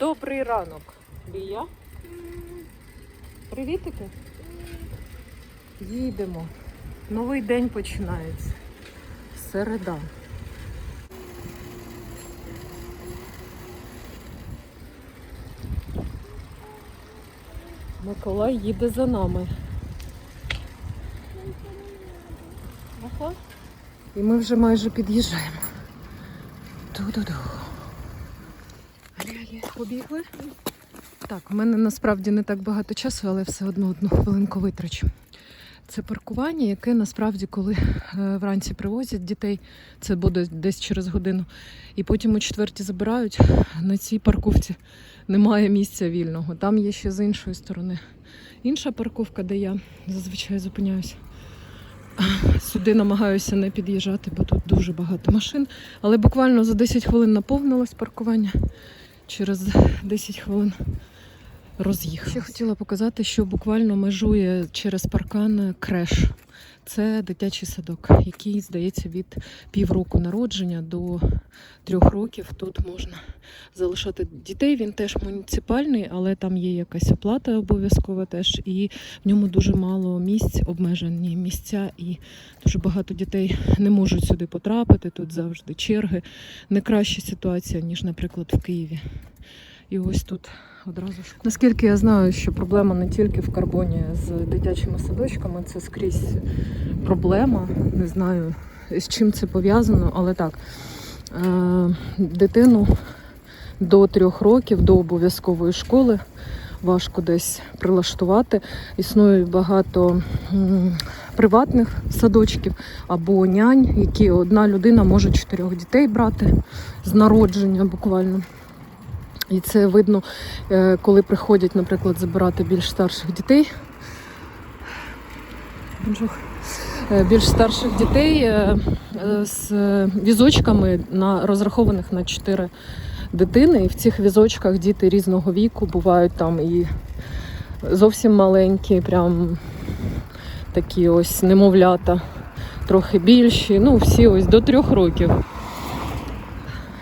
Добрий ранок, Лія. Привітики. Їдемо. Новий день починається. Середа. Миколай їде за нами. І ми вже майже під'їжджаємо. Ту-ду-ду. Побігли? Так, в мене насправді не так багато часу, але все одно одну хвилинку витрачу. Це паркування, яке насправді, коли е, вранці привозять дітей, це буде десь через годину, і потім о четвертій забирають. На цій парковці немає місця вільного. Там є ще з іншої сторони інша парковка, де я зазвичай зупиняюся. Сюди намагаюся не під'їжджати, бо тут дуже багато машин. Але буквально за 10 хвилин наповнилось паркування. Через 10 хвилин роз'їхав. Ще хотіла показати, що буквально межує через паркан креш. Це дитячий садок, який, здається, від півроку народження до трьох років тут можна залишати дітей. Він теж муніципальний, але там є якась оплата обов'язкова теж, і в ньому дуже мало місць, обмежені місця, і дуже багато дітей не можуть сюди потрапити. Тут завжди черги. Не краща ситуація, ніж, наприклад, в Києві. І ось тут одразу ж. Наскільки я знаю, що проблема не тільки в карбоні з дитячими садочками, це скрізь проблема. Не знаю, з чим це пов'язано, але так. Е, дитину до трьох років, до обов'язкової школи важко десь прилаштувати. Існує багато приватних садочків або нянь, які одна людина може чотирьох дітей брати з народження буквально. І це видно, е, коли приходять, наприклад, забирати більш старших дітей. Е, Більш старших дітей е, з візочками на розрахованих на 4 дитини. І в цих візочках діти різного віку бувають там і зовсім маленькі, прям такі ось немовлята, трохи більші. Ну, всі ось до трьох років.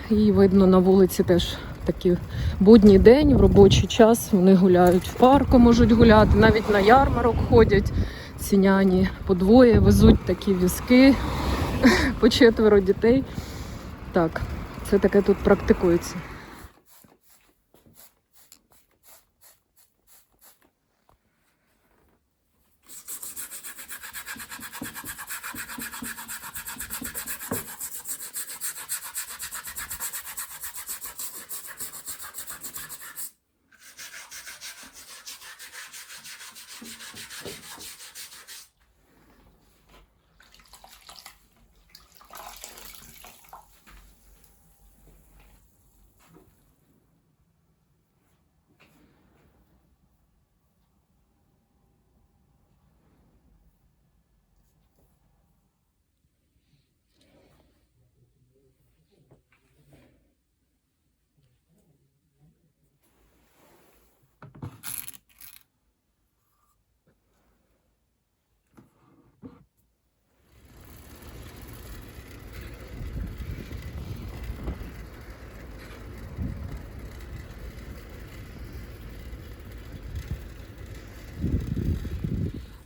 І видно на вулиці теж такий будній день, в робочий час. Вони гуляють в парку, можуть гуляти, навіть на ярмарок ходять. Сіняні подвоє, везуть такі візки по четверо дітей. Так, це таке тут практикується.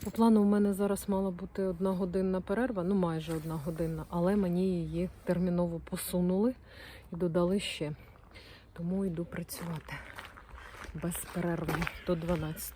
По плану у мене зараз мала бути одна годинна перерва, ну майже одна годинна, але мені її терміново посунули і додали ще. Тому йду працювати без перерви до 12.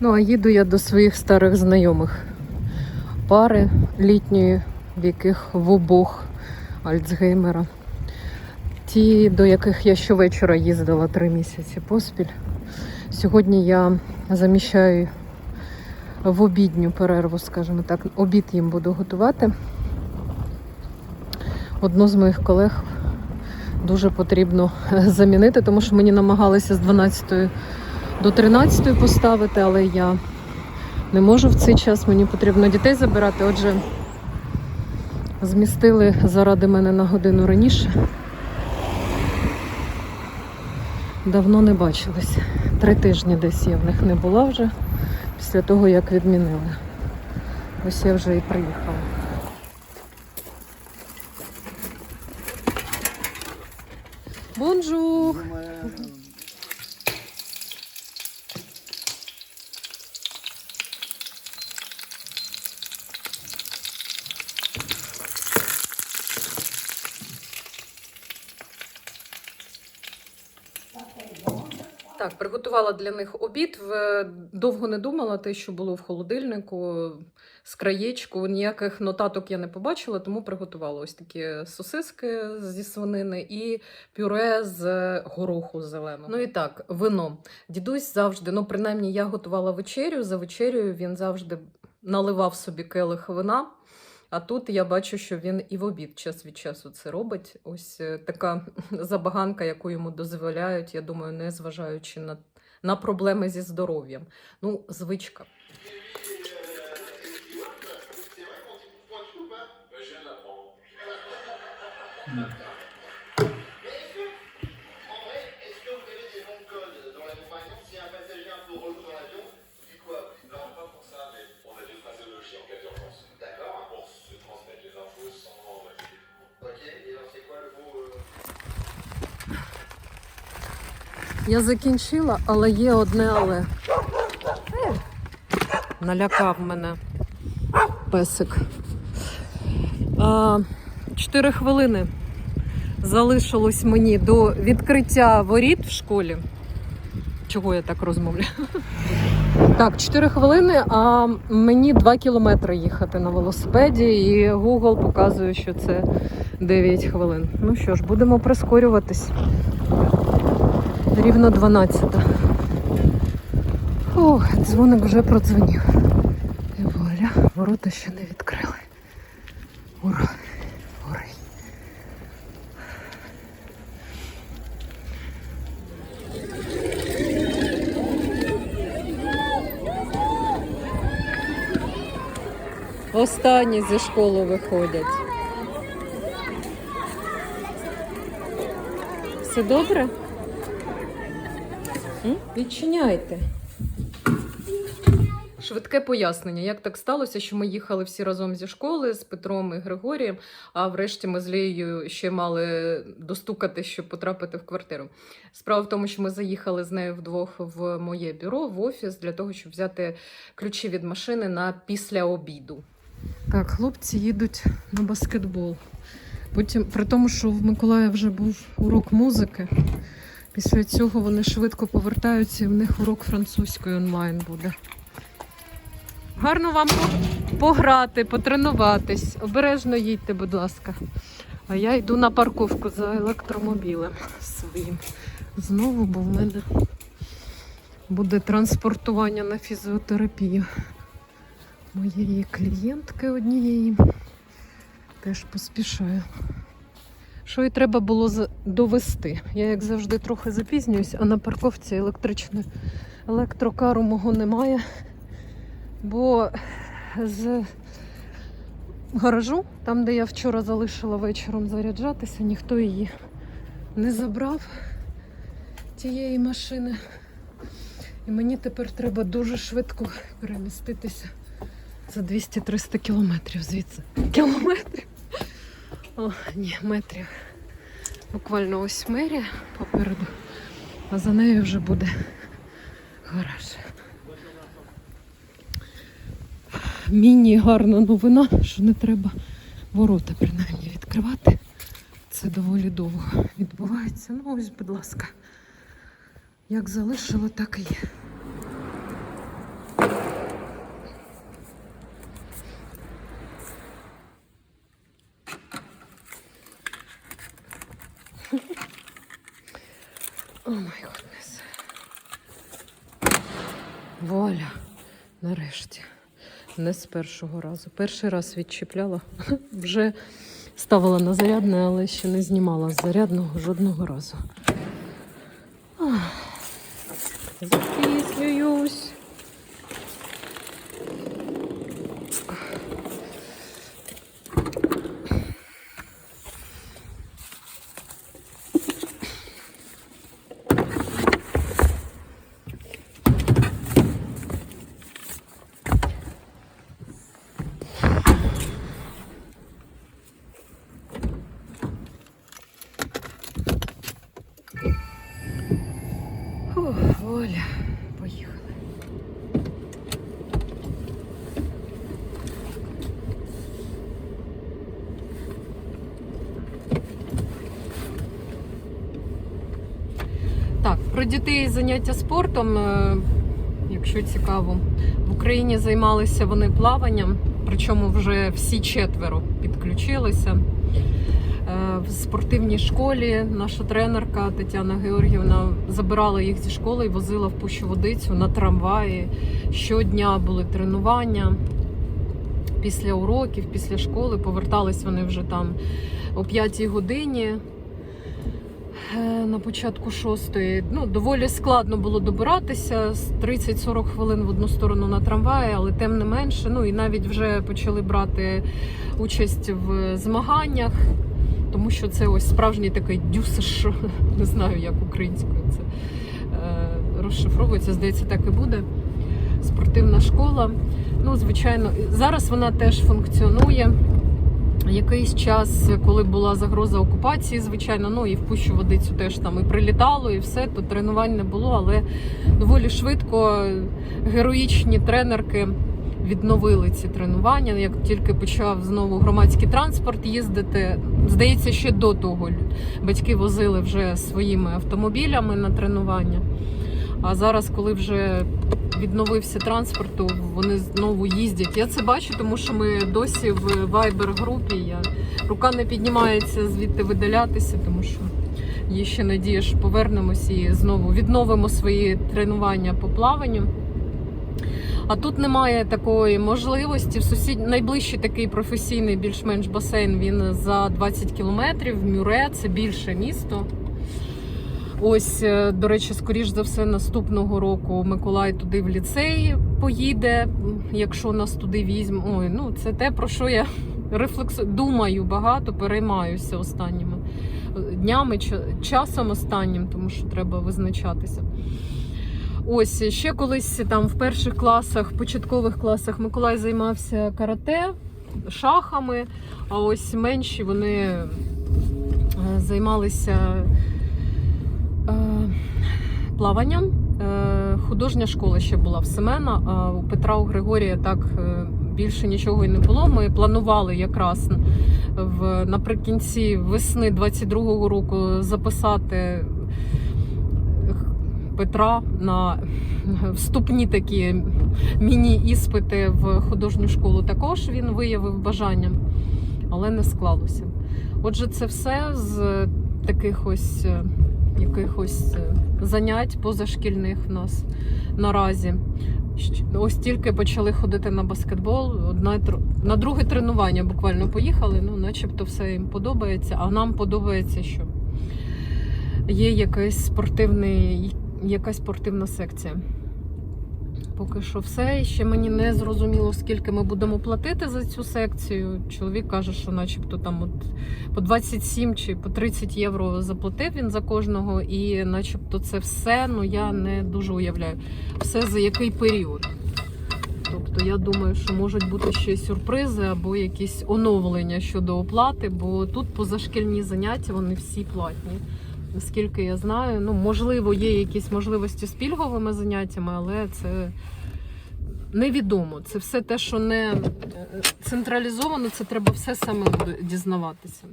Ну, а їду я до своїх старих знайомих. Пари літньої в яких в обох Альцгеймера. Ті, до яких я щовечора їздила три місяці поспіль. Сьогодні я заміщаю в обідню перерву, скажімо так, обід їм буду готувати. Одну з моїх колег дуже потрібно замінити, тому що мені намагалися з 12 до 13 поставити, але я не можу в цей час, мені потрібно дітей забирати. Отже, змістили заради мене на годину раніше. Давно не бачились. Три тижні десь я в них не була вже після того, як відмінили. Ось я вже і приїхала. Бонжур! Так, приготувала для них обід. Довго не думала те, що було в холодильнику, з краєчку. Ніяких нотаток я не побачила, тому приготувала ось такі сосиски зі свинини і пюре з гороху зеленого. Ну і так, вино. Дідусь завжди, ну принаймні я готувала вечерю. За вечерею він завжди наливав собі келих вина. А тут я бачу, що він і в обід час від часу це робить. Ось е, така забаганка, яку йому дозволяють, я думаю, не зважаючи на, на проблеми зі здоров'ям. Ну, звичка. Est-ce Я закінчила, але є одне але. Налякав мене песик. Чотири хвилини залишилось мені до відкриття воріт в школі. Чого я так розмовляю? Так, 4 хвилини, а мені 2 кілометри їхати на велосипеді, і Google показує, що це 9 хвилин. Ну що ж, будемо прискорюватись. Рівно 12. Ох, дзвоник вже продзвонив. І вуаля, ворота ще не відкрили. Ура! Ура! Останні зі школи виходять. Все добре? М? Відчиняйте. Швидке пояснення, як так сталося, що ми їхали всі разом зі школи з Петром і Григорієм, а врешті ми з Лією ще мали достукати, щоб потрапити в квартиру. Справа в тому, що ми заїхали з нею вдвох в моє бюро, в офіс, для того, щоб взяти ключі від машини на після обіду. Так, хлопці їдуть на баскетбол. Потім, при тому, що в Миколая вже був урок музики. Після цього вони швидко повертаються, і в них урок французької онлайн буде. Гарно вам пограти, потренуватись. Обережно їдьте, будь ласка. А я йду на парковку за електромобілем своїм. Знову, бо в мене буде транспортування на фізіотерапію моєї клієнтки однієї. Теж поспішаю. Що і треба було довести. Я, як завжди, трохи запізнююсь, а на парковці електричної електрокару мого немає. Бо з гаражу, там, де я вчора залишила вечором заряджатися, ніхто її не забрав тієї машини. І мені тепер треба дуже швидко переміститися за 200-300 кілометрів звідси. Кілометрів? О, ні, метрів. Буквально ось мерія попереду, а за нею вже буде гараж. Міні гарна новина, що не треба ворота принаймні відкривати. Це доволі довго відбувається. Ну ось, будь ласка, як залишила, так і є. О май годнес. Вуаля. Нарешті. Не з першого разу. Перший раз відчіпляла. Вже ставила на зарядне, але ще не знімала з зарядного жодного разу. Ах. Запізнююсь. Фух, Оля, поїхали. Так, про дітей і заняття спортом, е, якщо цікаво, в Україні займалися вони плаванням, причому вже всі четверо підключилися. Е, В спортивній школі наша тренерка Тетяна Георгіївна забирала їх зі школи і возила в Пущу-Водицю на трамваї. Щодня були тренування. Після уроків, після школи повертались вони вже там о 5 годині. Е, На початку шостої ну доволі складно було добиратися з 30-40 хвилин в одну сторону на трамваї, але тим не менше. Ну і навіть вже почали брати участь в змаганнях тому що це ось справжній такий дюсиш, не знаю, як українською це е, розшифровується. Здається, так і буде. Спортивна школа. Ну, звичайно, зараз вона теж функціонує. Якийсь час, коли була загроза окупації, звичайно, ну і в пущу водицю теж там і прилітало, і все, то тренувань не було, але доволі швидко героїчні тренерки відновили ці тренування. Як тільки почав знову громадський транспорт їздити, здається, ще до того батьки возили вже своїми автомобілями на тренування. А зараз, коли вже відновився транспорт, то вони знову їздять. Я це бачу, тому що ми досі в Viber групі. Я рука не піднімається звідти видалятися, тому що є ще надія, що повернемось і знову відновимо свої тренування по плаванню. А тут немає такої можливості. В сусід... найближчий такий професійний більш-менш басейн він за 20 кілометрів. Мюре це більше місто. Ось, е, до речі, скоріш за все, наступного року Миколай туди в ліцей поїде, якщо нас туди візьме. Ой, ну це те, про що я рефлекс... думаю багато, переймаюся останніми днями, часом останнім, тому що треба визначатися. Ось ще колись там в перших класах, початкових класах Миколай займався карате, шахами, а ось менші вони е, займалися е, плаванням. Е, Художня школа ще була в Семена, а у Петра у Григорія так е, більше нічого і не було. Ми планували якраз в наприкінці весни 22-го року записати Петра на вступні такі міні-іспити в художню школу. Також він виявив бажання, але не склалося. Отже, це все з таких ось е, якихось е, занять позашкільних в нас наразі. Ось тільки почали ходити на баскетбол. На друге тренування буквально поїхали. Ну, начебто все їм подобається. А нам подобається, що є якась спортивна секція. Поки що все. І ще мені не зрозуміло, скільки ми будемо платити за цю секцію. Чоловік каже, що начебто там от по 27 чи по 30 євро заплатив він за кожного, і начебто це все, ну я не дуже уявляю. Все за який період. Тобто я думаю, що можуть бути ще сюрпризи або якісь оновлення щодо оплати, бо тут позашкільні заняття вони всі платні. Наскільки я знаю, ну можливо, є якісь можливості з пільговими заняттями, але це невідомо. Це все те, що не е, централізовано, це треба все саме дізнаватися.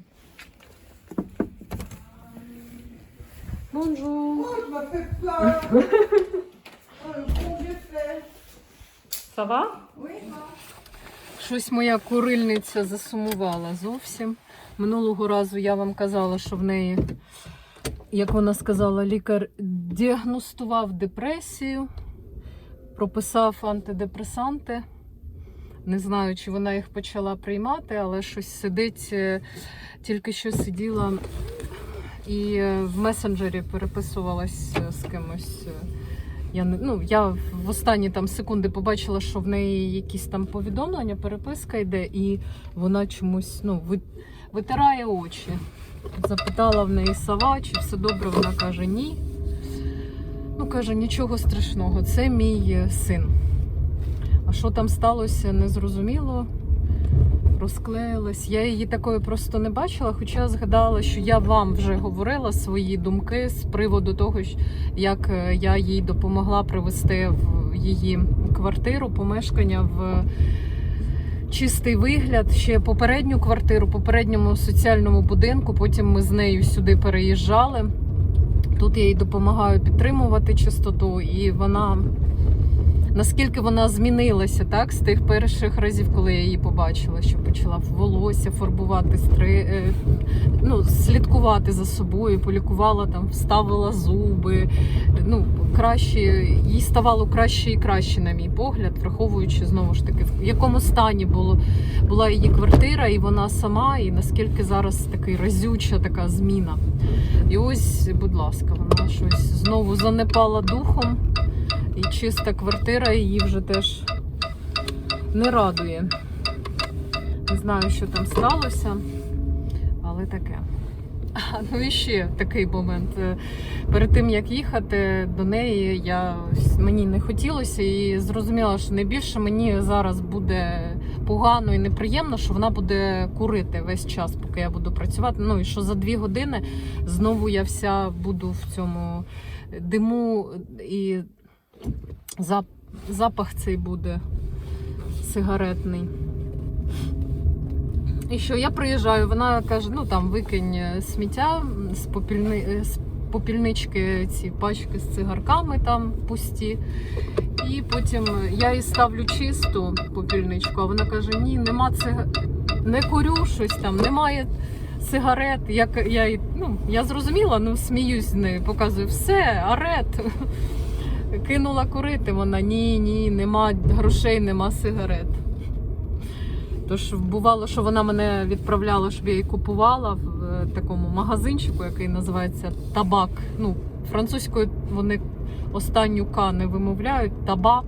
Сава? Щось моя курильниця засумувала зовсім. Минулого разу я вам казала, що в неї, як вона сказала, лікар діагностував депресію, прописав антидепресанти. Не знаю, чи вона їх почала приймати, але щось сидить, е, тільки що сиділа і е, в месенджері переписувалась е, з кимось. Я ну я в останні там секунди побачила, що в неї якісь там повідомлення, переписка йде, і вона чомусь ну ви- витирає очі. Запитала в неї сова, чи все добре. Вона каже ні. Ну каже, нічого страшного, це мій е, син. А що там сталося, незрозуміло. Розклеїлась. Я її такою просто не бачила, хоча згадала, що я вам вже говорила свої думки з приводу того, як е, я їй допомогла привести в її квартиру, помешкання в чистий вигляд. Ще попередню квартиру, попередньому соціальному будинку. Потім ми з нею сюди переїжджали. Тут я їй допомагаю підтримувати чистоту, і вона наскільки вона змінилася так з тих перших разів, коли я її побачила, що почала волосся фарбувати, стри... е, ну, слідкувати за собою, полікувала там, вставила зуби. Ну, краще, їй ставало краще і краще, на мій погляд, враховуючи знову ж таки, в якому стані було, була її квартира, і вона сама, і наскільки зараз такий разюча така зміна. І ось, будь ласка, вона щось знову занепала духом. І чиста квартира її вже теж не радує. Не знаю, що там сталося, але таке. А, Ну і ще такий момент. Е, Перед тим як їхати до неї, я мені не хотілося і зрозуміла, що найбільше мені зараз буде погано і неприємно, що вона буде курити весь час, поки я буду працювати. Ну і що за дві години знову я вся буду в цьому диму і запах цей буде сигаретний. І що я приїжджаю, вона каже: ну там викинь е, сміття з, попільни... е, з попільнички, ці пачки з цигарками там пусті. І потім я їй ставлю чисту попільничку, а вона каже: ні, нема циг... не курю щось там, немає сигарет. Я, я, ну, я зрозуміла, ну сміюсь з нею, показую все, арет. Кинула курити вона. Ні, ні, нема грошей, нема сигарет. Тож бувало, що вона мене відправляла, щоб я її купувала в е, такому магазинчику, який називається Табак. Ну, французькою вони останню К не вимовляють таба.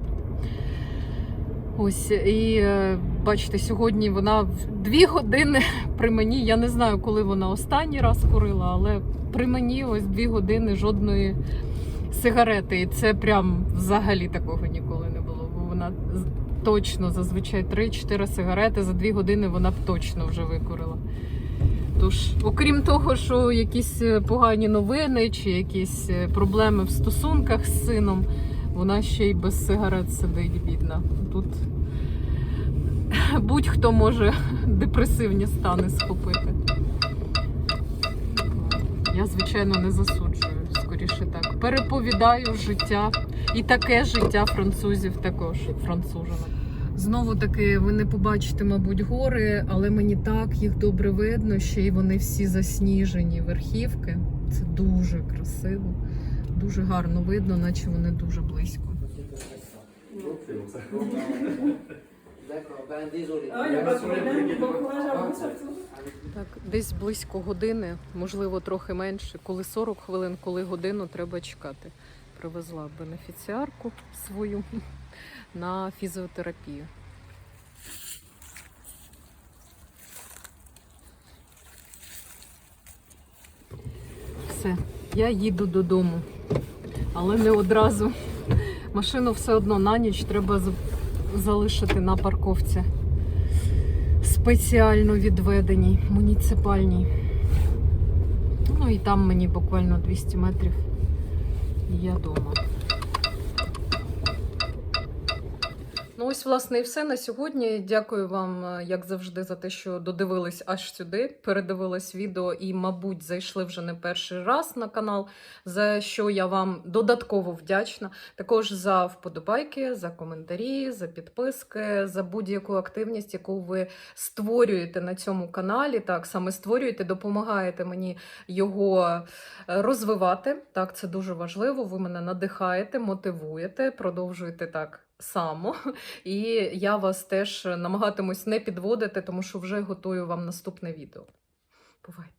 Ось, і е, бачите, сьогодні вона дві години при мені. Я не знаю, коли вона останній раз курила, але при мені ось дві години жодної сигарети. І це прям взагалі такого ніколи не було. Бо вона точно зазвичай 3-4 сигарети за 2 години вона б точно вже викурила. Тож, окрім того, що якісь е, погані новини чи якісь е, проблеми в стосунках з сином, вона ще й без сигарет сидить, бідна. Тут будь-хто може депресивні стани схопити. Я, звичайно, не засуджую, скоріше так. Переповідаю життя. І таке життя французів також, францужинок. Знову таки, ви не побачите, мабуть, гори, але мені так їх добре видно, ще й вони всі засніжені верхівки. Це дуже красиво, дуже гарно видно, наче вони дуже близько. D'accord, ben désolé. Так, десь близько години, можливо, трохи менше, коли 40 хвилин, коли годину треба чекати. Привезла бенефіціарку свою на фізіотерапію. Все, я їду додому, але не одразу. Машину все одно на ніч треба з- залишити на парковці спеціально відведеній муніципальній. Ну і там мені буквально 200 метрів і я вдома. Ну ось, власне, і все на сьогодні. Дякую вам, е, як завжди, за те, що додивились аж сюди, передивились відео і, мабуть, зайшли вже не перший раз на канал, за що я вам додатково вдячна. Також за вподобайки, за коментарі, за підписки, за будь-яку активність, яку ви створюєте на цьому каналі. Так, саме створюєте, допомагаєте мені його е, розвивати. Так, це дуже важливо. Ви мене надихаєте, мотивуєте, продовжуєте так само. І я вас теж намагатимусь не підводити, тому що вже готую вам наступне відео. Бувайте!